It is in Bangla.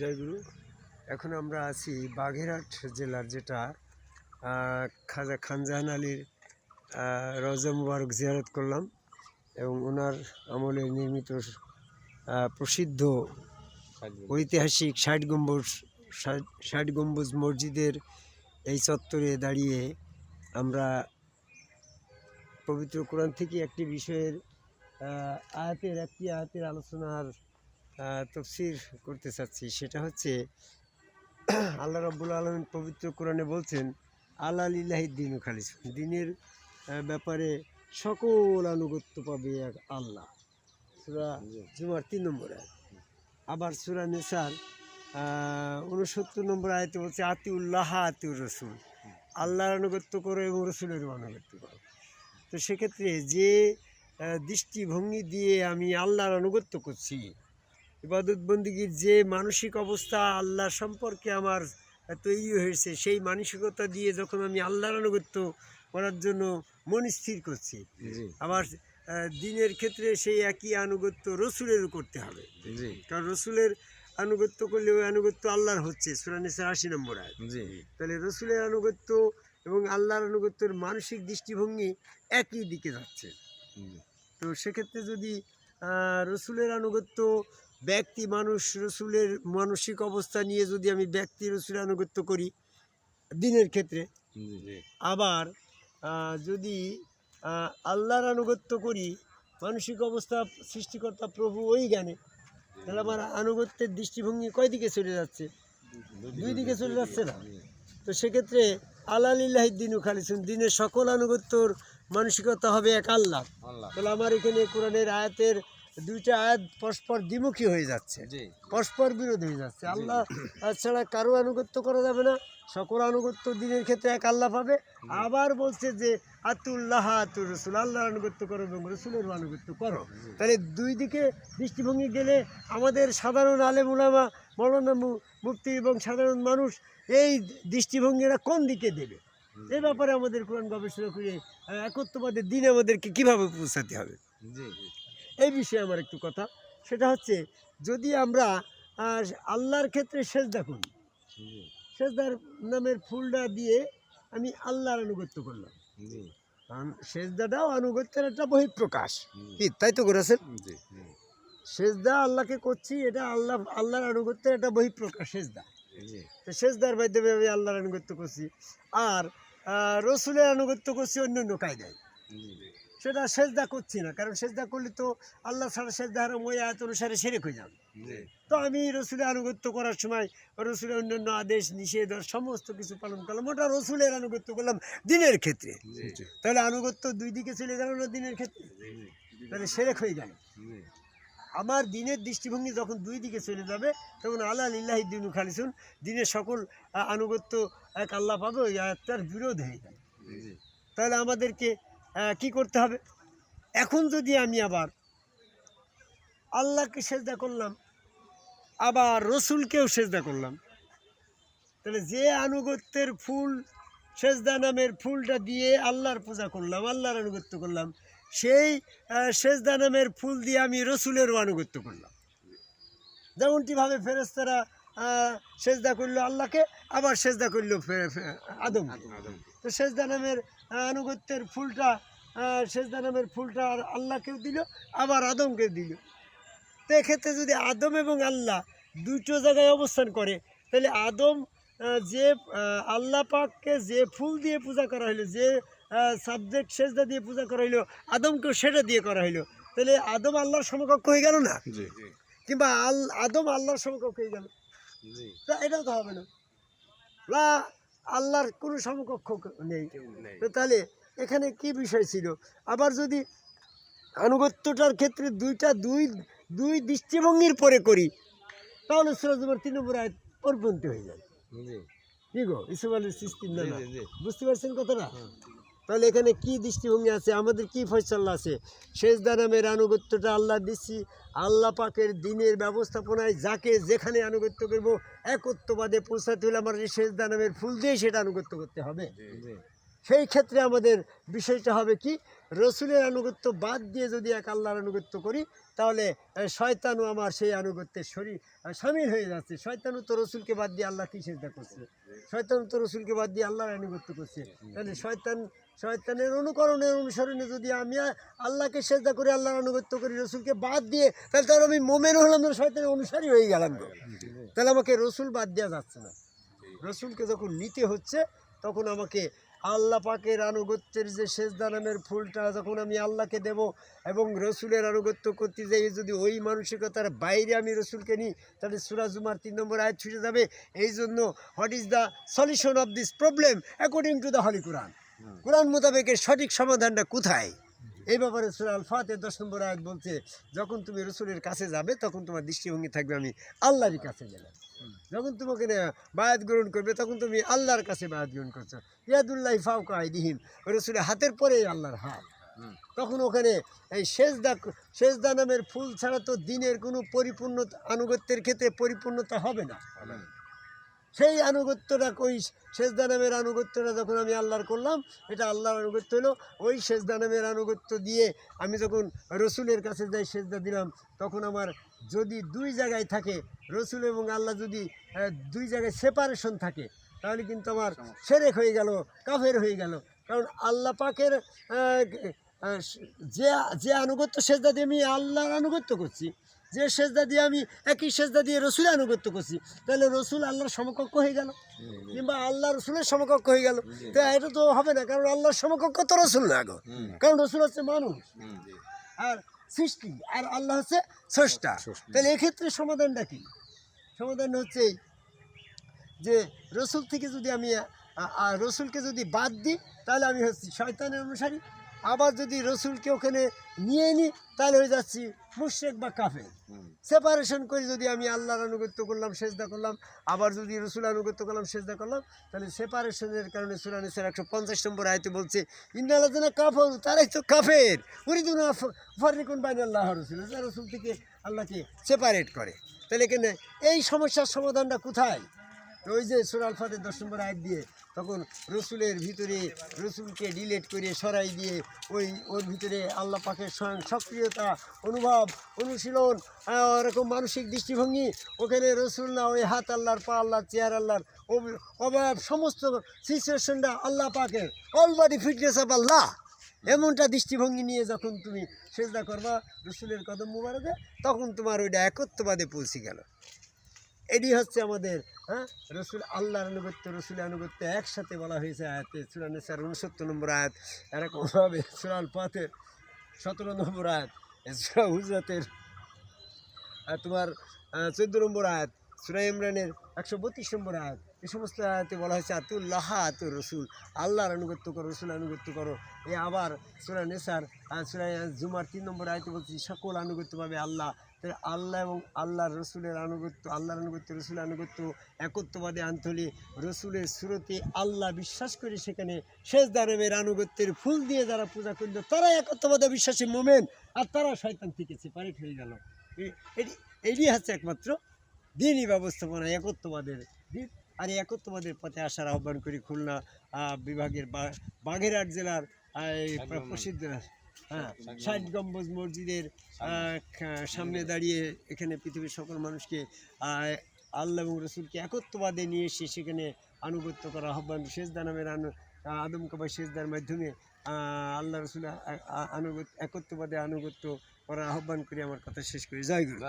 জয়গুরু। এখন আমরা আছি বাগেরহাট জেলার যেটা খাজা খানজাহান আলীর রওজা মুবারক জিয়ারত করলাম এবং ওনার আমলে নির্মিত প্রসিদ্ধ ঐতিহাসিক ষাট গম্বুজ, ষাট- গম্বুজ মসজিদের এই চত্বরে দাঁড়িয়ে আমরা পবিত্র কোরআন থেকে একটি বিষয়ের আয়াতের একটি আয়াতের আলোচনার তফসির করতে চাচ্ছি, সেটা হচ্ছে, আল্লাহ রাব্বুল আলমিন পবিত্র কোরআনে বলছেন আল্লাহ লিল্লাহি দিন খালিস। দিনের ব্যাপারে সকল আনুগত্য পাবে এক আল্লাহ। সুরা জুমার তিন নম্বর আয়াত। আবার সুরা নেসার উনসত্তর নম্বর আয়তে বলছে আতিউল্লাহ আতিউর রসুল। আল্লাহর আনুগত্য করো এবং রসুলের আনুগত্য করো। তো সেক্ষেত্রে যে দৃষ্টিভঙ্গি দিয়ে আমি আল্লাহর আনুগত্য করছি ইবাদত বন্দিগির যে মানসিক অবস্থা আল্লাহ সম্পর্কে আমার তৈরি হয়েছে সেই মানসিকতা দিয়ে যখন আমি আল্লাহর আনুগত্য করার জন্য মন স্থির করছি জি আবার দিনের ক্ষেত্রে সেই একই আনুগত্য রসুলেরও করতে হবে। কারণ রসুলের আনুগত্য করলে ওই আনুগত্য আল্লাহর হচ্ছে সুরানিসের আশি নম্বর আয় তাহলে রসুলের আনুগত্য এবং আল্লাহর আনুগত্যের মানসিক দৃষ্টিভঙ্গি একই দিকে যাচ্ছে। তো সেক্ষেত্রে যদি রসুলের আনুগত্য ব্যক্তি মানুষ রসুলের মানসিক অবস্থা নিয়ে যদি আমি ব্যক্তি রসুলের আনুগত্য করি দিনের ক্ষেত্রে আবার যদি আল্লাহর আনুগত্য করি মানসিক অবস্থা সৃষ্টিকর্তা প্রভু ওই জ্ঞানে তাহলে আমার আনুগত্যের দৃষ্টিভঙ্গি কয় দিকে চলে যাচ্ছে? দুই দিকে চলে যাচ্ছে না। তো সেক্ষেত্রে আল্লাহ দিনু খালিসুন দিনের সকল আনুগত্যর মানসিকতা হবে এক আল্লাহ। তাহলে আমার এখানে কোরআনের আয়াতের দুইটা আয়াত পরস্পর দ্বিমুখী হয়ে যাচ্ছে। পরস্পর বিরোধ হয়ে যাচ্ছে। আল্লাহ ছাড়া কারও আনুগত্য করা যাবে না। সকল আনুগত্য দিনের ক্ষেত্রে এক আল্লাহ পাবে। আবার বলছে যে আতুল্লাহ আতুর রসুল আল্লাহর আনুগত্য করো এবং রসুলের আনুগত্য করো। তাহলে দুই দিকে দৃষ্টিভঙ্গি গেলে আমাদের সাধারণ আলেম উলামা মৌলানা মুক্তি এবং সাধারণ মানুষ এই দৃষ্টিভঙ্গিরা কোন দিকে দেবে? এ ব্যাপারে আমাদের কোরআন গবেষণা করে আহ, একত্ববাদের দিন আমাদেরকে কীভাবে পৌঁছাতে হবে? জি। এই বিষয়ে আমার একটু কথা। সেটা হচ্ছে যদি আমরা আল্লাহর ক্ষেত্রে সেজদা করি সেজদার নামের ফুলটা দিয়ে আমি আল্লাহর আনুগত্য করলাম। কারণ সেজদাটাও আনুগত্যের একটা বহিঃপ্রকাশ। কি তাই তো করেছেন? সেজদা আল্লাহকে করছি এটা আল্লাহ আল্লাহর আনুগত্যের একটা বহিঃপ্রকাশ সেজদা। সেজদার মাধ্যমে আমি আল্লাহর আনুগত্য করছি। আর রসুলের আনুগত্য করছি অন্য অন্য কায়দায় সেটা সেজদা করছি না কারণ সেজদা করলে তো আল্লাহ ছাড়া সেজদা হারাম ওই আয়াত অনুসারে সেরে হয়ে যাবে। তো আমি রসুলের আনুগত্য করার সময় রসুলের অন্যান্য আদেশ নিষেধ সমস্ত কিছু পালন করলাম। ওটা রসুলের আনুগত্য করলাম দিনের ক্ষেত্রে। তাহলে আনুগত্য দুই দিকে চলে গেল না দিনের ক্ষেত্রে? তাহলে সেরেক হয়ে গেল। আমার দিনের দৃষ্টিভঙ্গি যখন দুই দিকে চলে যাবে তখন আল্লাহ লিল্লাহি দিনু খালিসুন দিনের সকল আনুগত্য এক আল্লাহ পাবে ওই আয়াতটার বিরোধ হয়ে গেল তাহলে আমাদেরকে কি করতে হবে? এখন যদি আমি আবার আল্লাহকে সেজদা করলাম, আবার রসুলকেও সেজদা করলাম, তাহলে যে আনুগত্যের ফুল, সেজদা নামের ফুলটা দিয়ে আল্লাহর পূজা করলাম, আল্লাহর আনুগত্য করলাম, সেই সেজদা নামের ফুল দিয়ে আমি রসুলেরও আনুগত্য করলাম। যেমনটিভাবে ফেরেস্তারা সেজদা করল আল্লাহকে, আবার সেজদা করল আদম তো সেজদা নামের আনুগত্যের ফুলটা সেজদা নামের ফুলটা আর আল্লাহকেও দিল আবার আদমকে দিল। তো এক্ষেত্রে যদি আদম এবং আল্লাহ দুটো জায়গায় অবস্থান করে তাহলে আদম যে আল্লাহ পাককে যে ফুল দিয়ে পূজা করা হলো যে সাবজেক্ট সেজদা দিয়ে পূজা করা হলো আদমকেও সেটা দিয়ে করা হলো তাহলে আদম আল্লাহর সমকক্ষ হয়ে গেল না? কিংবা আল আদম আল্লাহর সমকক্ষ হয়ে গেল। জি। তা এটাও তো হবে না। আল্লাহর কোনো সমকক্ষ নেই। তো তাহলে এখানে কি বিষয় ছিল? আবার যদি আনুগত্যটার ক্ষেত্রে দুইটা দুই দুই দৃষ্টিভঙ্গির পরে করি তাহলে সুরাজমার তিন নম্বর আয়াত পরপন্থী হয়ে যায়। কি গো? ইসুফ জি বুঝতে পারছেন কথাটা? তাহলে এখানে কি দৃষ্টিভঙ্গি আছে? আমাদের কি ফয়সাল্লা আছে? সেজদা নামের আনুগত্যটা আল্লাহ দিচ্ছি। আল্লাহ পাকের দিনের ব্যবস্থাপনায় যাকে যেখানে আনুগত্য করব একত্ববাদে পৌঁছাতে হলে আমার সেজদা নামের ফুল দিয়ে সেটা আনুগত্য করতে হবে। সেই ক্ষেত্রে আমাদের বিষয়টা হবে কি? রসুলের আনুগত্য বাদ দিয়ে যদি এক আল্লাহর আনুগত্য করি, তাহলে শয়তানও আমার সেই আনুগত্যের শরীর সামিল হয়ে যাচ্ছে। শয়তানও তো রসুলকে বাদ দিয়ে আল্লাহ কি সেজদা করছে। শয়তান তো রসুলকে বাদ দিয়ে আল্লাহর আনুগত্য করছে। তাহলে শয়তান, শয়তানের অনুকরণের অনুসরণে যদি আমি আল্লাহকে সেজদা করে, আল্লাহর আনুগত্য করি, রসুলকে বাদ দিয়ে, তাহলে তাহলে আমি মোমেন হলাম শয়তানের অনুসারী হয়ে গেলাম তাহলে আমাকে রসুল বাদ দেওয়া যাচ্ছে না। রসুলকে যখন নিতে হচ্ছে, তখন আমাকে আল্লাহ পাকের আনুগত্যের যে সেজদা নামের ফুলটা যখন আমি আল্লাহকে দেব এবং রসুলের আনুগত্য করতে যাই যদি ওই মানসিকতার বাইরে আমি রসুলকে নিই তাহলে সুরাজুমার তিন নম্বর আয় ছুটে যাবে। এই জন্য what is the solution of this problem according to the holy Quran কোরআন মোতাবেকের সঠিক সমাধানটা কোথায়? এই ব্যাপারে সুরা আল ফাতে দশ নম্বর আয়াত বলছে যখন তুমি রসুলের কাছে যাবে তখন তোমার দৃষ্টিভঙ্গি থাকবে আমি আল্লাহরই কাছে গেলাম। যখন তোমাকে বায়াত গ্রহণ করবে তখন তুমি আল্লাহর কাছে বায়াত গ্রহণ করছ। ইয়াদুল্লাহ ফাউকা আইদিহিম রসুলের হাতের পরেই আল্লাহর হাত। তখন ওখানে এই সেজদা সেজদা নামের ফুল ছাড়া তো দিনের কোনো পরিপূর্ণ আনুগত্যের ক্ষেত্রে পরিপূর্ণতা হবে না। সেই আনুগত্যটা ওই সেজদা নামের আনুগত্যটা যখন আমি আল্লাহর করলাম এটা আল্লাহর আনুগত্য হলো ওই সেজদা নামের আনুগত্য দিয়ে আমি যখন রসুলের কাছে যাই সেজদা দিলাম তখন আমার যদি দুই জায়গায় থাকে রসুল এবং আল্লাহ যদি দুই জায়গায় সেপারেশন থাকে তাহলে কিন্তু আমার সেরেক হয়ে গেল কাফের হয়ে গেল। কারণ আল্লাহ পাকের যে যে আনুগত্য সেজদা দিয়ে আমি আল্লাহর আনুগত্য করছি যে সেজদা দিয়ে আমি একই সেজদা দিয়ে রসুলের আনুগত্য করছি তাহলে রসুল আল্লাহর সমকক্ষ হয়ে গেল কিংবা আল্লাহ রসুলের সমকক্ষ হয়ে গেল। তো এটা তো হবে না কারণ আল্লাহর সমকক্ষ তো রসুল না গো। কারণ রসুল হচ্ছে মানুষ আর সৃষ্টি আর আল্লাহ হচ্ছে স্রষ্টা। তাহলে এক্ষেত্রে সমাধানটা কি? সমাধান হচ্ছে এই যে রসুল থেকে যদি আমি রসুলকে যদি বাদ দিই তাহলে আমি হচ্ছি শয়তানের অনুসারী। আবার যদি রসুলকে ওখানে নিয়ে নিই তাহলে হয়ে যাচ্ছি মুশ্রেক বা কাফে সেপারেশন করে যদি আমি আল্লাহর আনুগত্য করলাম সেজদা করলাম আবার যদি রসুল আনুগত্য করলাম সেজদা করলাম তাহলে সেপারেশনের কারণে সুরানিসের একশো পঞ্চাশ নম্বর আয়তে বলছে ইন্দালাজনা কাফর তারাই তো কাফের। উরিদুনা ফরিকুন বাইন আল্লাহ রসুল। রসুল থেকে আল্লাহকে সেপারেট করে। তাহলে এখানে এই সমস্যার সমাধানটা কোথায়? ওই যে সুরাল ফাতের দশ নম্বর আয়াত দিয়ে তখন রসুলের ভিতরে রসুলকে ডিলেট করে সরাই দিয়ে ওই, ওর ভিতরে আল্লাহ পাকের স্বয়ং সক্রিয়তা, অনুভব, অনুশীলন ওরকম মানসিক দৃষ্টিভঙ্গি, ওখানে রসুল না ওই হাত আল্লাহর, পা আল্লাহর, চেয়ার আল্লাহর অভাব সমস্ত সিচুয়েশনটা আল্লাহ পাকের all body fitness of Allah এমনটা দৃষ্টিভঙ্গি নিয়ে যখন তুমি সেজদা করবা, রসুলের কদম মুবারকে, তখন তোমার ওইটা একত্ববাদে পৌঁছে গেল। এটি হচ্ছে আমাদের হ্যাঁ? রসুল, আল্লাহর আনুগত্য রসুল আনুগত্য একসাথে বলা হয়েছে আয়াতে। সুরানে স্যার উনসত্তর নম্বর আয়াত। এরকমভাবে সুরাল পাতের সতেরো নম্বর আয়াত। সুরা হুজরাতের তোমার চোদ্দ নম্বর আয়াত। সুরা ইমরানের একশো বত্রিশ নম্বর আয়াত। এই সমস্ত আয়াতে বলা হয়েছে, আতুল্লাহ আতুর রসুল। আল্লাহর আনুগত্য করো রসুল আনুগত্য করো। এ আবার সুরা নেসার সুরা জুমার তিন নম্বর আয়তে বলছি, সকল আনুগত্যভাবে আল্লাহ তাহলে আল্লাহ এবং আল্লাহর রসুলের আনুগত্য আল্লাহর আনুগত্য রসুলের আনুগত্য একত্ববাদে আনতলে রসুলের সুরতে আল্লাহ বিশ্বাস করে সেখানে শেষ দানবের আনুগত্যের ফুল দিয়ে যারা পূজা করল তারা একত্ববাদে বিশ্বাসী মোমেন আর তারা শয়তান থেকে সেপারেট হয়ে গেল। এটি এটি হচ্ছে একমাত্র দিনই ব্যবস্থাপনা একত্ববাদের দিন। আর একত্ববাদের পথে আসার আহ্বান করি খুলনা বিভাগের বা- বাগেরহাট জেলার প্রসিদ্ধ হ্যাঁ ষাট গম্বুজ মসজিদের সামনে দাঁড়িয়ে এখানে পৃথিবীর সকল মানুষকে আল্লাহ এবং রসুলকে একত্ববাদে নিয়ে এসে সেখানে আনুগত্য করা আহ্বান শেষদা নামের আনু আদম কাবা শেষদার মাধ্যমে আল্লাহ রসুল আনুগত্য একত্ববাদে আনুগত্য করার আহ্বান করে আমার কথা শেষ করি। জয় গুরু।